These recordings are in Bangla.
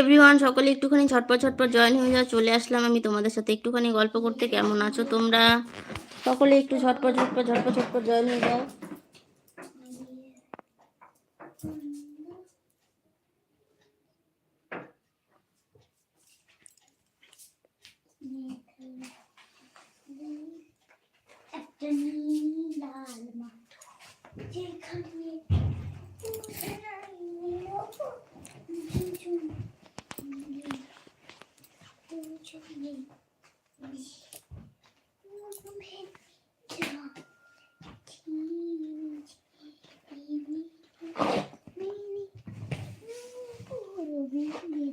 এভরিওয়ান সকলে একটুখানি ঝটপট ঝটপট জয়েন হয়ে যাও, চলে আসলাম আমি তোমাদের সাথে একটুখানি গল্প করতে। কেমন আছো তোমরা? সকলে একটু ঝটপট ঝটপট ঝটপট ঝটপট জয়েন হয়ে যাও। একটা নীলাল মাঠ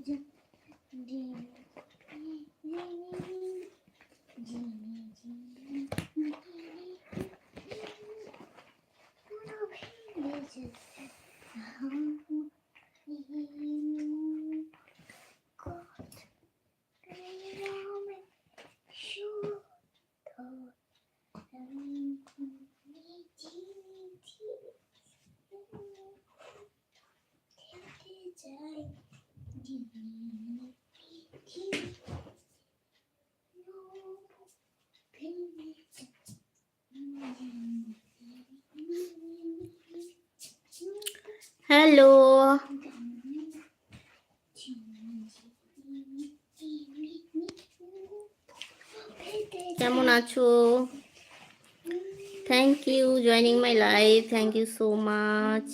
যেখানে হ্যালো। কেমন আছো? Thank you joining my life thank you so much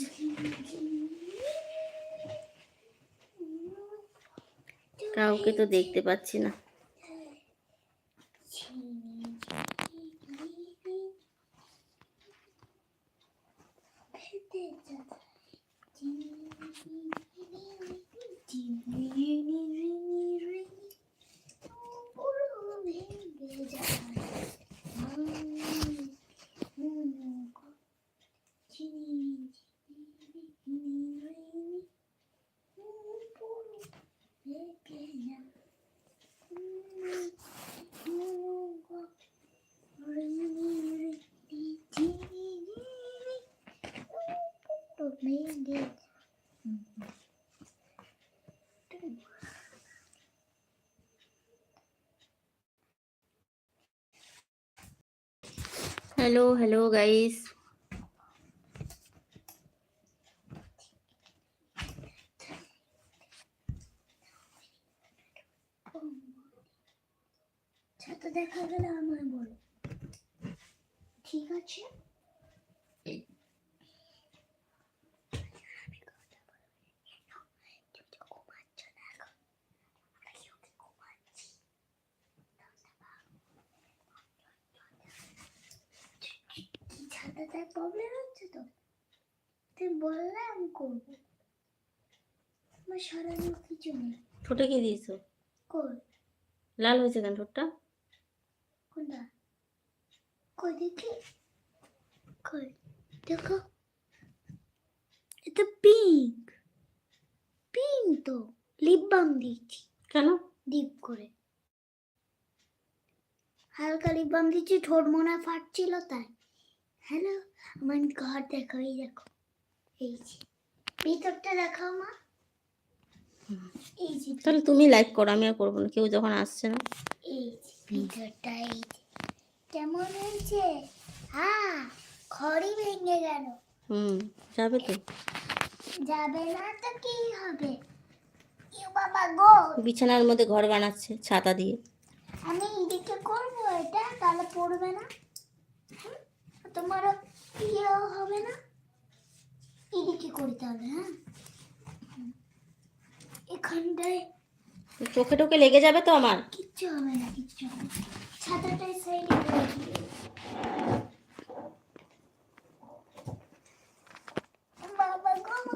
কাউকে তো দেখতে পাচ্ছি না। হ্যালো হ্যালো গাইস ছাতা দেখা গেলে আমায় বলো ঠিক আছে ছাতাটায় প্রবলেম হচ্ছে তো। তুই বললে আমি করব আমার সরানোর কিছু নেই। ঠোঁটে কি দিয়েছ? কই? লাল হয়েছে কেন ঠোঁটটা? কোনটা? কই দেখি। কই? দেখো। এটা পিঙ্ক পিঙ্ক তো। লিপ বাম দিচ্ছি কেন? ডিপ করে। হালকা লিপ বাম দিচ্ছি ঠোঁট মনে ফাটছিল তাই। হ্যালো আমার ঘর দেখো এই দেখো। এই যে ভিতরটা দেখাও মা। এই যে তাহলে তুমি লাইক করো আমি আর করব না কেউ যখন আসছে না। এই যে ভিতরটা এই যে। কেমন হয়েছে? হ্যাঁ খড়ি ভেঙে গেল। হুম যাবে তো। যাবে না তো কি হবে? বাবা গো। বিছানার মধ্যে ঘর বানাচ্ছে ছাতা দিয়ে। আমি এদিকে করব এটা তাহলে পড়বে না। হুম? তোমারও ইয়েও হবে না? এদিকে করতে হবে হ্যাঁ? এখানটায় চোখে টোকে লেগে যাবে তো আমার? কিচ্ছু হবে না কিচ্ছু হবে না। ছাতাটাই সাইডে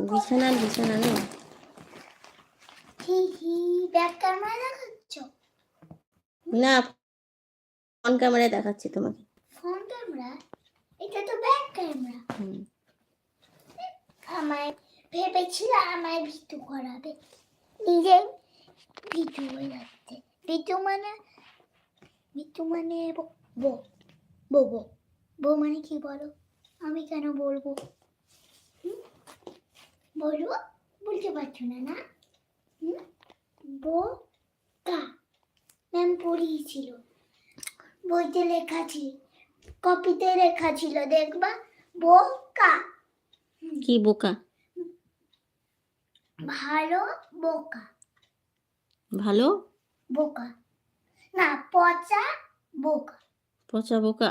বিছানা বিছানা নেই হি হি ব্যাক ক্যামেরা দেখাচ্ছ? না ফোন ক্যামেরায় দেখাচ্ছি তোমাকে। ফোন ক্যামেরা এটা তো ব্যাক ক্যামেরা আমায় ভেবেছিলাম আমায় ভিতু করাবে। নিজে ভিতু হয়ে যাচ্ছে। ভিতু মানে ভিতু মানে বো বো বো বো বো মানে কি বলো? আমি কেন বলব? বলব? বলতে পারছ না না? হুম? বোকা ম্যাম পড়িয়েছিল। বইতে লেখা ছিল। কপিতে লেখা ছিল দেখবা? বোকা। কি বোকা? ভালো বোকা। ভালো? বোকা। না পচা বোকা। পচা বোকা?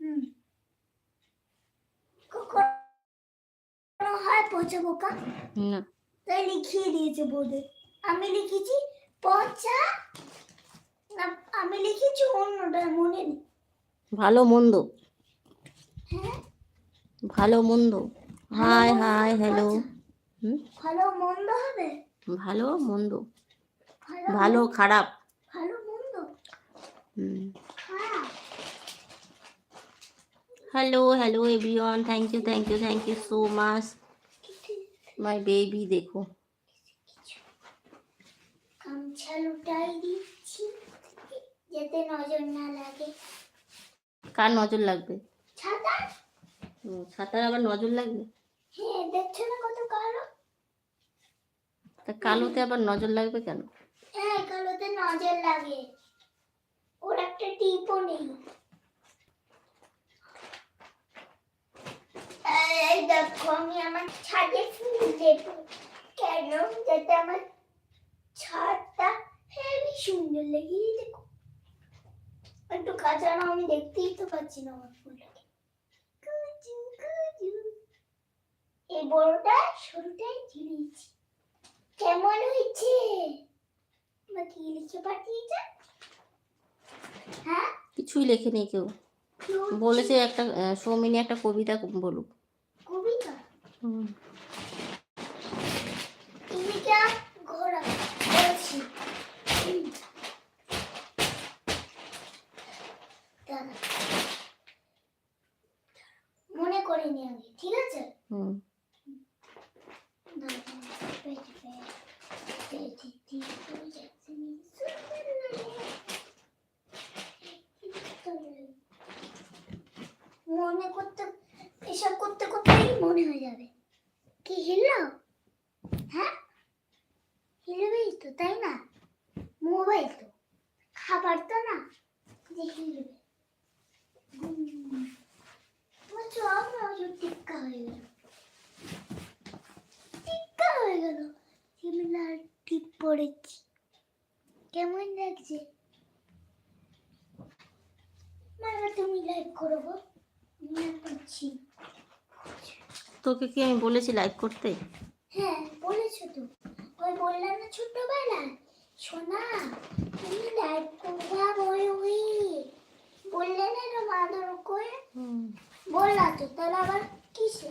হুম। হয় পচা বোকা? না। তাই লিখিয়ে দিয়েছে বোর্ডে। আমি লিখেছি পচা না আমি লিখেছি অন্যটা মনে নেই। ভালো মন্দ। হ্যাঁ? ভালো মন্দ। হাই হাই হ্যালো হুম? ভালো মন্দ হবে? ভালো মন্দ। ভালো খারাপ। ভালো মন্দ? হুম। Hello hello everyone thank you thank you thank you so much my baby দেখো। গামছা লুটাই দিচ্ছি যাতে নজর না লাগে। কার নজর লাগবে? ছাতা ছাতার আবার নজর লাগবে? হ্যাঁ দেখছ না কত কালো? তা কালোতে আবার নজর লাগবে কেন? হ্যাঁ কালোতে নজর লাগে। ওর একটা টিপও নেই। এই দেখো আমি আমার ছাদে ফুল দেবো। কেন? যাতে আমার ছাদটা হেবি সুন্দর লাগে দেখো। একটু কাঁচানো আমি দেখতেই তো পাচ্ছি না আমার ফুলটাকে। কুচু, কুচু। এই বড়টা সরুটাই ঝিলিয়েছি। কেমন হয়েছে? কি লিখে পাঠিয়েছে? হ্যাঁ? কিছুই লেখেনি কেউ। বলেছে একটা সৌমিনী একটা কবিতা বলুক। কবিতা? হুম। ইমিকা ঘোড়া বলছি হুম। দাঁড়া। করিনি আমি ঠিক আছে হুম দাঁড়া, পেটে পেটে, পেটে দিয়ে পড়ে যাচ্ছে নি। সুন্দর লাগে। মনে করতে এসব করতে করতেই মনে হয়ে যাবে কি হিললো হ্যাঁ হিলবেই তো তাই না মোবাইল তো খাবার তো না যে হিলবে হুম। আমার চোখ নজর টিক্কা হয়ে গেল টিক্কা হয়ে গেল সিমিলার টিপ পড়েছি কেমন লাগছে মামা তুমি লাইভ করব। না। তোকে কি আমি বলেছি লাইক করতে? হ্যাঁ বলেছ তো। ওই বললাম না ছোট্টবেলায়? সোনা তুমি লাইভ করবা ওই বললে না এটা মাদর করে বললা তো তাহলে আবার কিসে?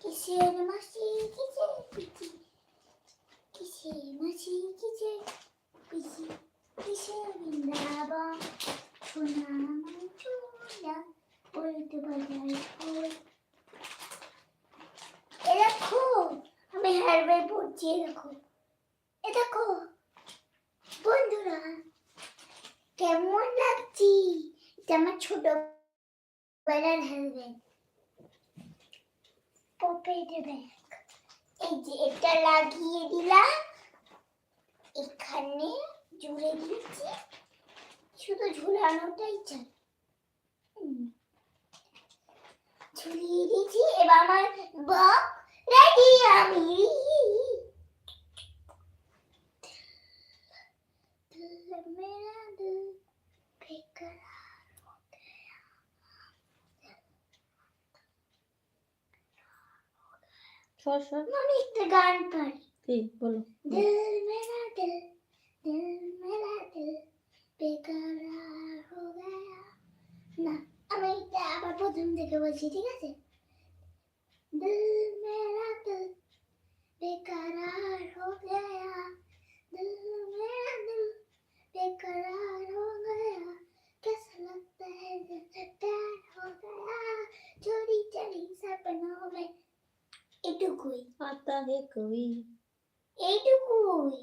কিসের মাসি কিসে? কিসের মাসি কিসে? পিচি। কেমন লাগছি এটা আমার ছোট বেলার হেলমেট এই যে এটা লাগিয়ে দিলাম। এখানে জুড়ে দিচ্ছি শুধু ঝুলানোটাই চাই। ঝুলিয়ে দিয়েছি। এবার আমার বক রেডি আমি। সর একটা গান পারি। বলো। দিল মেরা দিল। दिल मेरा दिल बेकरार हो गया না আমি এটা আবার প্রথম থেকে বলছি ঠিক আছে दिल मेरा दिल बेकरार हो गया दिल मेरा दिल बेकरार हो गया कैसा लगता है जब प्यार हो गया चोरी चोरी सपनों में এটুকুই আতা হে কবি এইটুকুই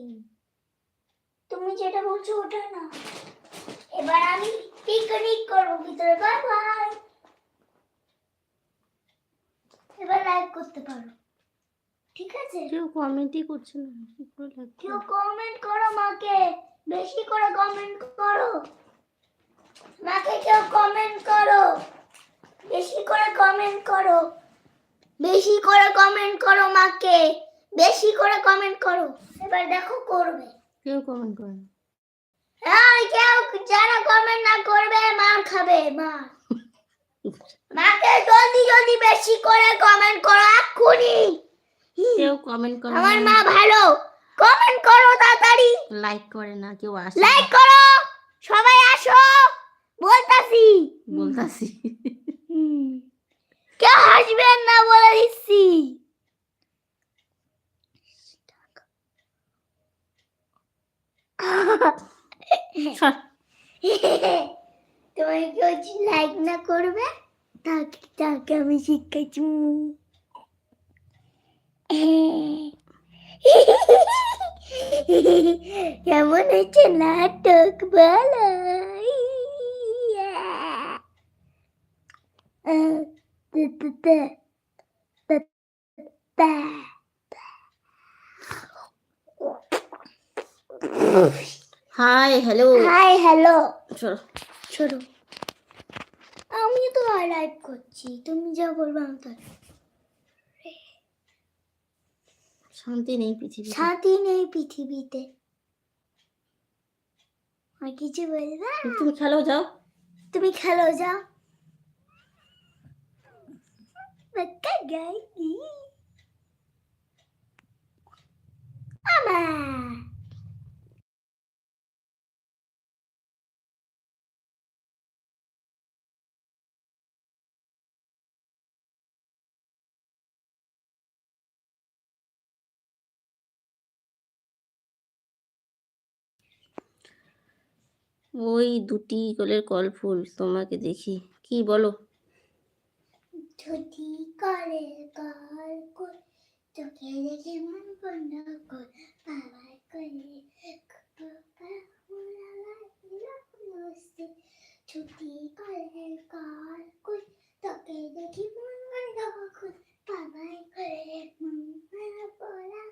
তুমি যেটা বলছো ওটা না। এবার আমি পিকনিক করব ভিতরে। Bye bye. এবার লাইভ করতে পারো। ঠিক আছে? কেউ কমেন্টই করছে না কি করে লাগছে কেউ কমেন্ট করো মাকে। বেশি করে কমেন্ট করো। মাকে কেউ কমেন্ট করো। বেশি করে কমেন্ট করো। বেশি করে কমেন্ট করো মাকে। বেশি করে কমেন্ট করো। এবার দেখো করবে। কেউ কমেন্ট করে হ্যাঁ কেউ যারা কমেন্ট না করবে মার খাবে মা। মাকে জলদি জলদি বেশি করে কমেন্ট করো এক্ষুনি। কেউ কমেন্ট করে আমার মা ভালো। কমেন্ট করো তাড়াতাড়ি। লাইক করে না কেউ আসে লাইক করো। সবাই আসো। বলতাছি। বলতাছি। কেউ হাসবেন না বলে দিচ্ছি। তোমার কেউ লাইক না করবে তাকে তাকে আমি শিখাইছি কেমন হচ্ছে নাটক বলো আহ, তা, তা, তা, তা, তা। Hi hello. হাই হ্যালো চলো। ছোট আমি তো লাইভ করছি। তুমি যা বলবে আমি তাই। শান্তি নেই পৃথিবী শান্তি নেই পৃথিবীতে। আর কিছু বলবে? তুমি খেলো যাও। তুমি খেলো যাও। গাই ওই দুটি গোলের কল ফুল তোমাকে দেখি। কি বলো? যদি করে কর কর তোকে দেখে মন বন্ধ কর। বাবার করে ছুটি করে কর কর তোকে দেখি মন বন্ধ কর। বাবার করে মন বন্ধ করা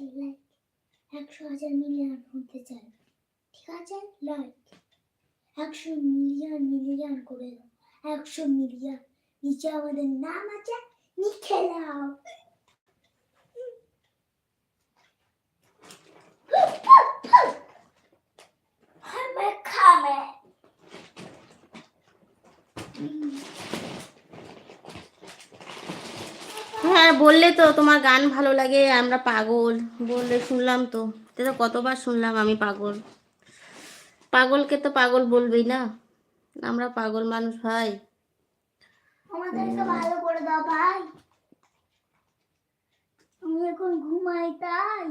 লাইক একশো হাজার মিলিয়ন হতে চাই ঠিক আছে? লাইক একশো মিলিয়ন মিলিয়ন করে দাও। একশো মিলিয়ন নিচে আমাদের নাম আছে, নিখে দাও বললে তো তোমার গান ভালো লাগে, আমরা পাগল বললে শুনলাম তো। তো কতবার শুনলাম আমি পাগল। পাগলকে তো পাগল বলবেই না। আমরা পাগল মানুষ ভাই। এখন ঘুমাই তাই।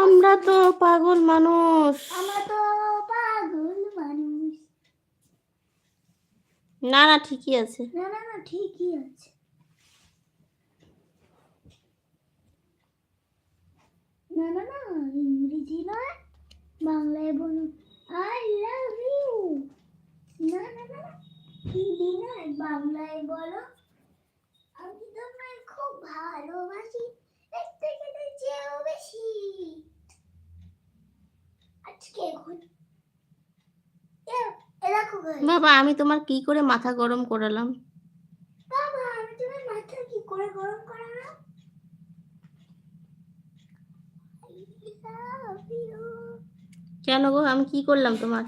আমরা তো পাগল মানুষ। না না ঠিকই আছে। না না না ঠিকই আছে। না না না ইংরেজি নয় বাংলায় বলুন। আই লাভ ইউ না না না না, হিন্দি নয় বাংলায় বলো আমি তোমায় খুব ভালোবাসি এর থেকে তো চেয়েও বেশি আজকে ঘুর এ এ দেখো guys, বাবা আমি তোমার কি করে মাথা গরম করালাম? বাবা আমি তোমার মাথা কি করে গরম করালাম? I love you. কেন গো? আমি কি করলাম তোমার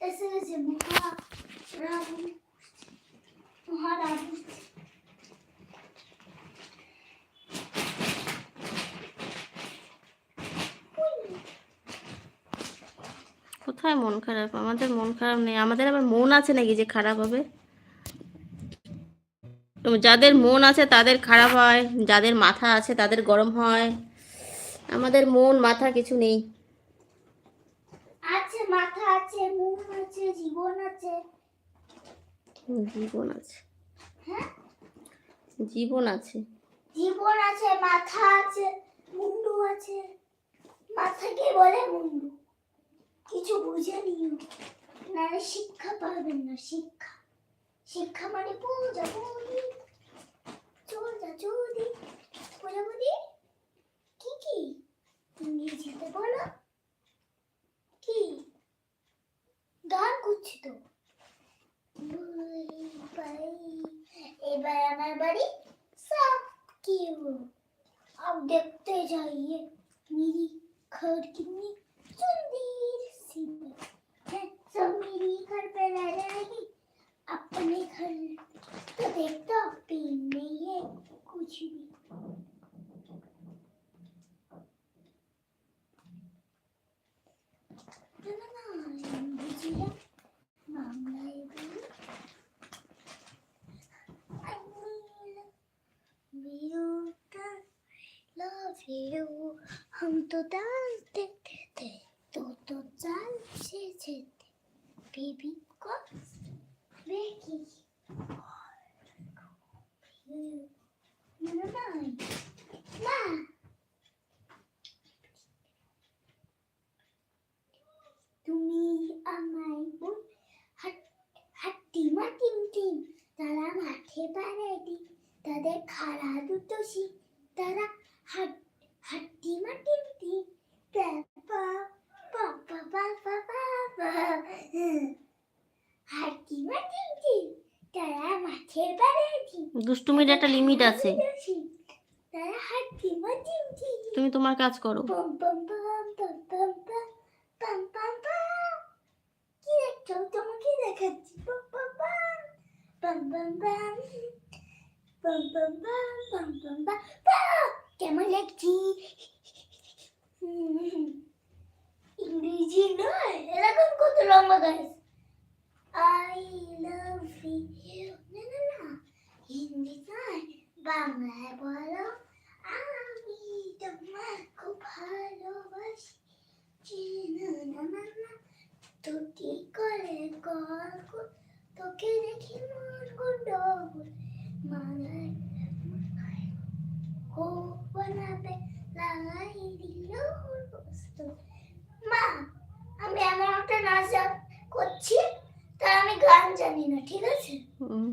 এসে গেছে মহা রাবু মহারাবু কোথায় মন খারাপ আমাদের মন খারাপ নেই আমাদের আবার মন আছে নাকি যে খারাপ হবে? যাদের মন আছে তাদের খারাপ হয় যাদের মাথা আছে তাদের গরম হয় আমাদের মন মাথা কিছু নেই। মাথা আছে মুখ আছে জীবন আছে। জীবন আছে। হ্যাঁ? জীবন আছে। জীবন আছে মাথা আছে মুন্ডু আছে। মাথাকে বলে মুন্ডু। কিছু বুঝে নিও নাহলে শিক্ষা পাবেন না শিক্ষা শিক্ষা মানে পূজা পুরি চোদা চৌদি পূজা পুরি কি কি ইংরেজিতে বলো কি গান করছি তো বুই বাই। এবার আমার বাড়ি सब क्यों अब देखते जाइए मेरी घर कितनी सुंदर किसी की मेरी घर पे रह जाएगी। अपने घर तो देखता पेन नहीं है, कुछ भी। हम तो डांस देखते थे। তুমি আমায় বোন হাট্টি মা তারা মাঠে পাড়ায় দি তাদের খারা দুটো তারা হাট হাট্টি মা দুষ্টুমির একটা লিমিট আছে। তুমি তোমার কাজ করো। কেমন লাগছি? ইংরেজি নয়, এরকম কত লম্বা গাছ। বাংলায় বলো, আমি তোমাকে খুব ভালোবাসি। চিনো না না তুই করে কল তোকে দেখি মন গন্ডগোল মালায় ও বানাবে লাগাই দিল মা, আমি এমন একটা নাচ করছি তা আমি গান জানি না, ঠিক আছে হুম।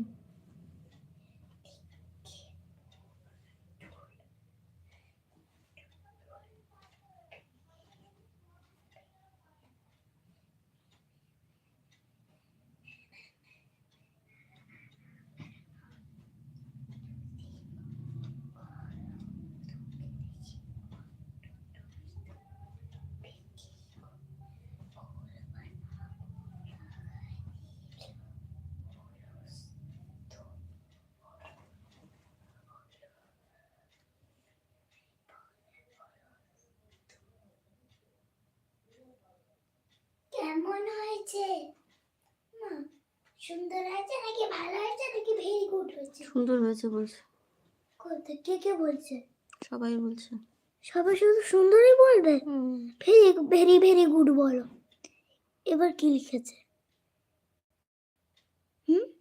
কেমন হয়েছে মা সুন্দর হয়েছে নাকি ভালো হয়েছে নাকি ভেরি গুড হয়েছে? সুন্দর হয়েছে বলছে। কোথায় কে কে বলছে? সবাই বলছে। সবাই শুধু সুন্দরই বলবে। ভেরি ভেরি ভেরি গুড বলো। এবার কি লিখেছে? হুম?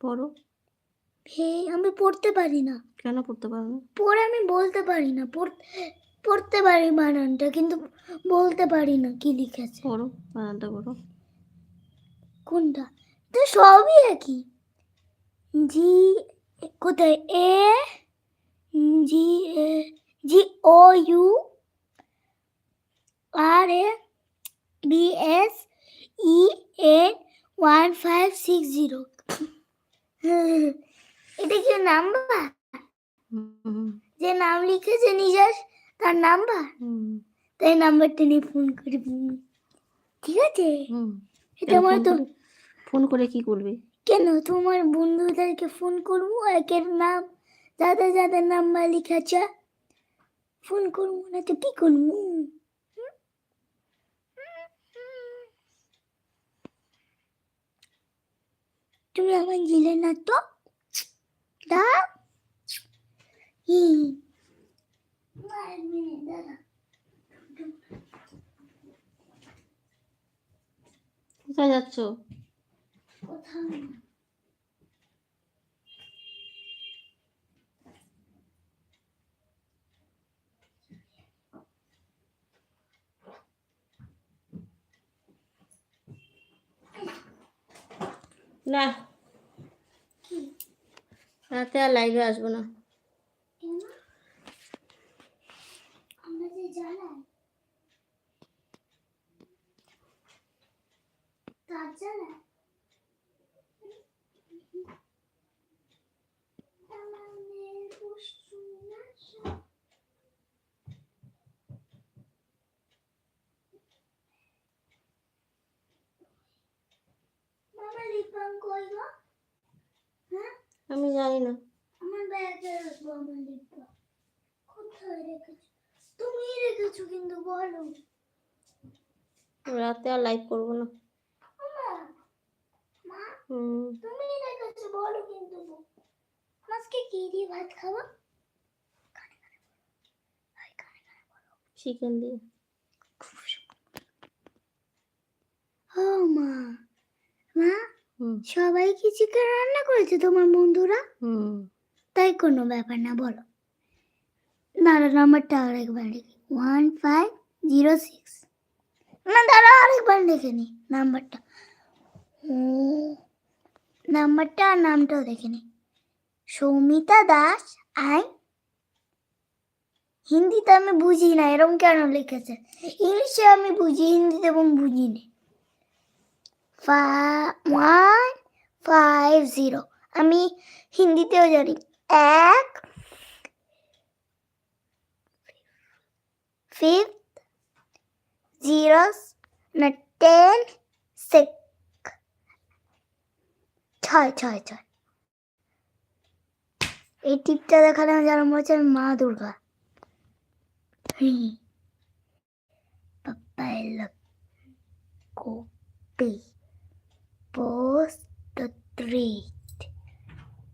পড়ো। হে আমি পড়তে পারি না। কেন পড়তে পারো না? পড়ে আমি বলতে পারি না। পড়- পড়তে পারি বানানটা কিন্তু বলতে পারি না কি লিখেছে। পড়ো বানানটা করো কোনটা? তো সবই একই। জি কোথায়? A G A G O U R A B S E A one five six zero. এটা কি নাম্বার? যে নাম লিখেছে নিজের তার নাম্বার? তাই নাম্বারটা নিয়ে ফোন করবি। ঠিক আছে? এটা আমার তো ফোন করে কি করবে? কেন? তোমার বন্ধুদেরকে ফোন করব একের নাম যাদের যাদের নাম্বার লিখেছে ফোন করব না তো কি করব? তুমি আমার গিলে না তো? দা হুম এক মিনিট দাদা কোথায় যাচ্ছ? কোথাও না। রাতে আর লাইভে আসব না। তার জ্বালায় আমাদের পশু নাশা। মামা লিপাম কই গো হ্যাঁ আমি জানি না। আমার ব্যাগে রাখব আমার লিপটা কোথায় রেখেছো? তুমি রেখেছো কিন্তু বলো। রাতে আর লাইভ করব না। তুমি রেখেছো বলো কিন্তু আজকে কি দিয়ে ভাত খাব। চিকেন দিয়ে ও মা মা হুম সবাই কি চিকেন রান্না করেছে তোমার বন্ধুরা? তাই কোনো ব্যাপার না বলো। দাঁড়া নাম্বারটা আরেকবার লিখি। One five zero six. না দাঁড়া আরেকবার লিখে নি নাম্বারটা। নাম্বারটা আর নামটাও দেখে নি। সৌমিতা দাস আই। হিন্দিতে আমি বুঝি না এরকম কেন লিখেছে? ইংলিশে আমি বুঝি হিন্দিতে এবং বুঝি না ওয়ান ফাইভ জিরো আমি হিন্দিতেও জানি। এক ফিফথ জিরো না টেন সিক্স ছয় ছয় ছয়। এই টিপটা দেখালে আমার যেন মনে হচ্ছে মা Durga. Pappai lock post the treat.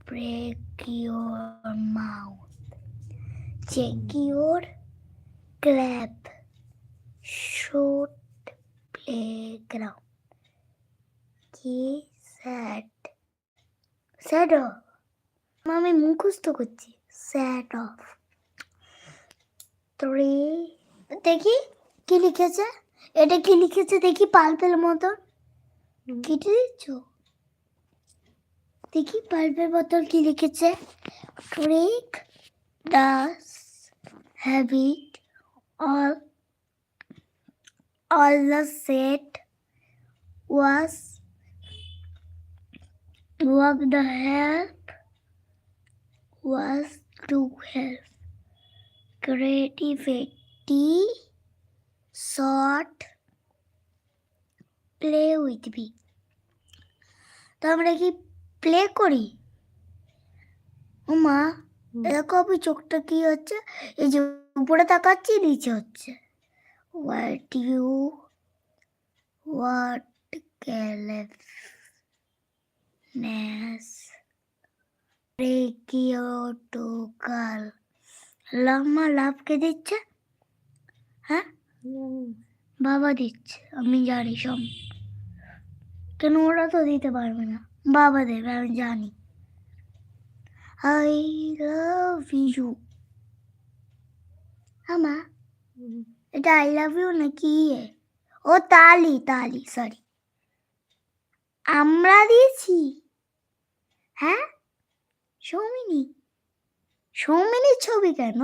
Break your mouth. Check your clap. Shoot playground. কি স্যাড স্যাড অফ আমি মুখস্থ করছি স্যাড অফ থ্রি দেখি, কি লিখেছে এটা কি লিখেছে দেখি পালপেল মতন। কেটে দিচ্ছ দেখি পাল্পের বোতল কি লিখেছে trick does habit all all the set was walk the help was to help creativity short play with me তো আমরা কি প্লে করি? ও মা দেখো আমি চোখটা কি হচ্ছে? এই যে উপরে তাকাচ্ছি নিচে হচ্ছে। হোয়াট ইউ হোয়াট ক্যালেফনেস রেকিওটোকাল লাম্মা লাভকে দিচ্ছে? হ্যাঁ? বাবা দিচ্ছে আমি জানি সব কেন? ওরা তো দিতে পারবে না। বাবা দেবে আমি জানি। আই লাভ ইউ আমা এটা আই লাভ ইউ নাকি ইয়ে? ও তালি তালি সরি আমরা দিয়েছি। হ্যাঁ? সৌমিনী। সৌমিনীর ছবি কেন?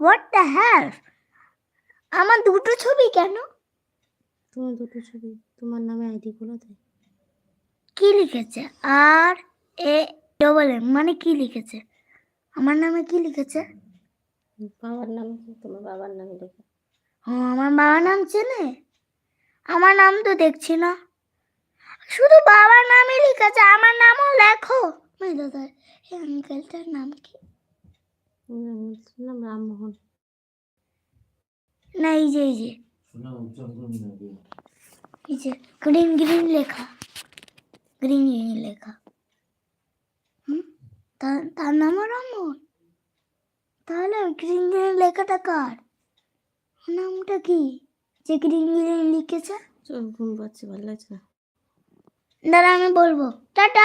হোয়াট দ্য হ্যাভ আমার দুটো ছবি কেন? তোমার দুটো ছবি তোমার নামে আইডি খোলা তাই কি লিখেছে? আর এ ডবল এম মানে কি লিখেছে? আমার নামে কি লিখেছে? বাবার নাম? তোমার বাবার নামে লেখা। ও আমার বাবার নাম চেনে? আমার নাম তো দেখছি না। শুধু বাবার নামই লিখেছে আমার নামও লেখো। মেয়ে দাদা এই আঙ্কেলটার নাম কি? নাম রামমোহন। না এই যে এই যে। এই যে গ্রিন গ্রিন লেখা গ্রিন গ্রিন লেখা হুম তার নামও রামমোহন তাহলে গ্রিন গ্রিন লেখাটা কার নামটা কি যে গ্রিন গ্রিন লিখেছে চল ঘুম পাচ্ছে ভালো লাগছে না দাঁড়া আমি বলব টাটা